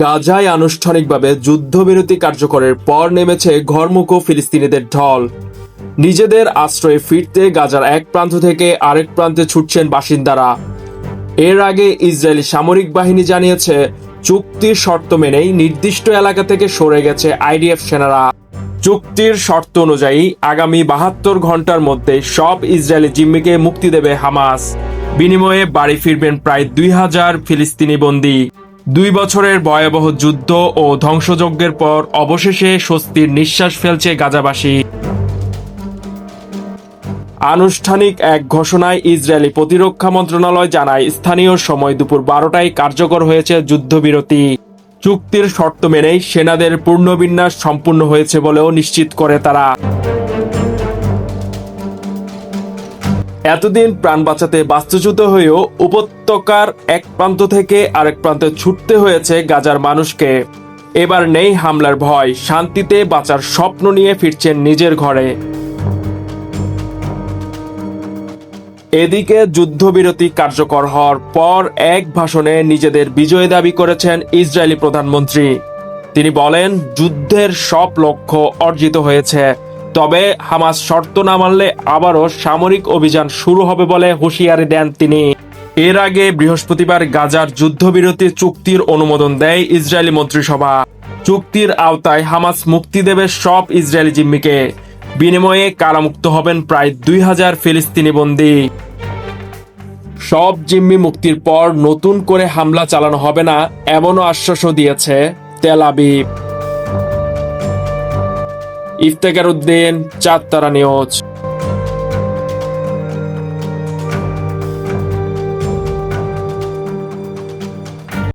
গাজায় আনুষ্ঠানিকভাবে যুদ্ধবিরতি কার্যকরের পর নেমেছে ঘরমুখো ফিলিস্তিনিদের ঢল। নিজেদের আশ্রয়ে ফিরতে গাজার এক প্রান্ত থেকে আরেক প্রান্তে ছুটছেন বাসিন্দারা। এর আগে ইসরায়েলি সামরিক বাহিনী জানিয়েছে, চুক্তির শর্ত মেনেই নির্দিষ্ট এলাকা থেকে সরে গেছে আইডিএফ সেনারা। চুক্তির শর্ত অনুযায়ী আগামী বাহাত্তর ঘণ্টার মধ্যে সব ইসরায়েলি জিম্মিকে মুক্তি দেবে হামাস। বিনিময়ে বাড়ি ফিরবেন প্রায় দুই হাজার ফিলিস্তিনি বন্দী। দুই বছরের ভয়াবহ যুদ্ধ ও ধ্বংসযজ্ঞের পর অবশেষে স্বস্তির নিঃশ্বাস ফেলছে গাজাবাসী। আনুষ্ঠানিক এক ঘোষণায় ইসরায়েলি প্রতিরক্ষা মন্ত্রণালয় জানায়, স্থানীয় সময় দুপুর বারোটায় কার্যকর হয়েছে যুদ্ধবিরতি। চুক্তির শর্ত মেনেই সেনাদের পূর্ণবিন্যাস সম্পূর্ণ হয়েছে বলেও নিশ্চিত করে তারা। এতদিন প্রাণ বাঁচাতে বাস্তুচ্যুত হয়েও উপত্যকার এক প্রান্ত থেকে আরেক প্রান্তে ছুটতে হয়েছে গাজার মানুষকে। এবার নেই হামলার ভয়, শান্তিতে বাঁচার স্বপ্ন নিয়ে ফিরছেন নিজের ঘরে। এদিকে যুদ্ধবিরতি কার্যকর হওয়ার পর এক ভাষণে নিজেদের বিজয় দাবি করেছেন ইসরায়েলি প্রধানমন্ত্রী। তিনি বলেন, যুদ্ধের সব লক্ষ্য অর্জিত হয়েছে। তবে হামাস শর্ত না মানলে আবারও সামরিক অভিযান শুরু হবে বলে হুঁশিয়ারি দেন তিনি। এর আগে বৃহস্পতিবার গাজার যুদ্ধবিরতি চুক্তির অনুমোদন দেয় ইসরায়েলি মন্ত্রিসভা। চুক্তির আওতায় হামাস মুক্তি দেবে সব ইসরায়েলি জিম্মিকে। বিনিময়ে কারামুক্ত হবেন প্রায় দুই হাজার ফিলিস্তিনি বন্দী। সব জিম্মি মুক্তির পর নতুন করে হামলা চালানো হবে না, এমনও আশ্বাসও দিয়েছে তেল আবিব। ইফতেকার উদ্দিন চাঁদ তারা নিউজ।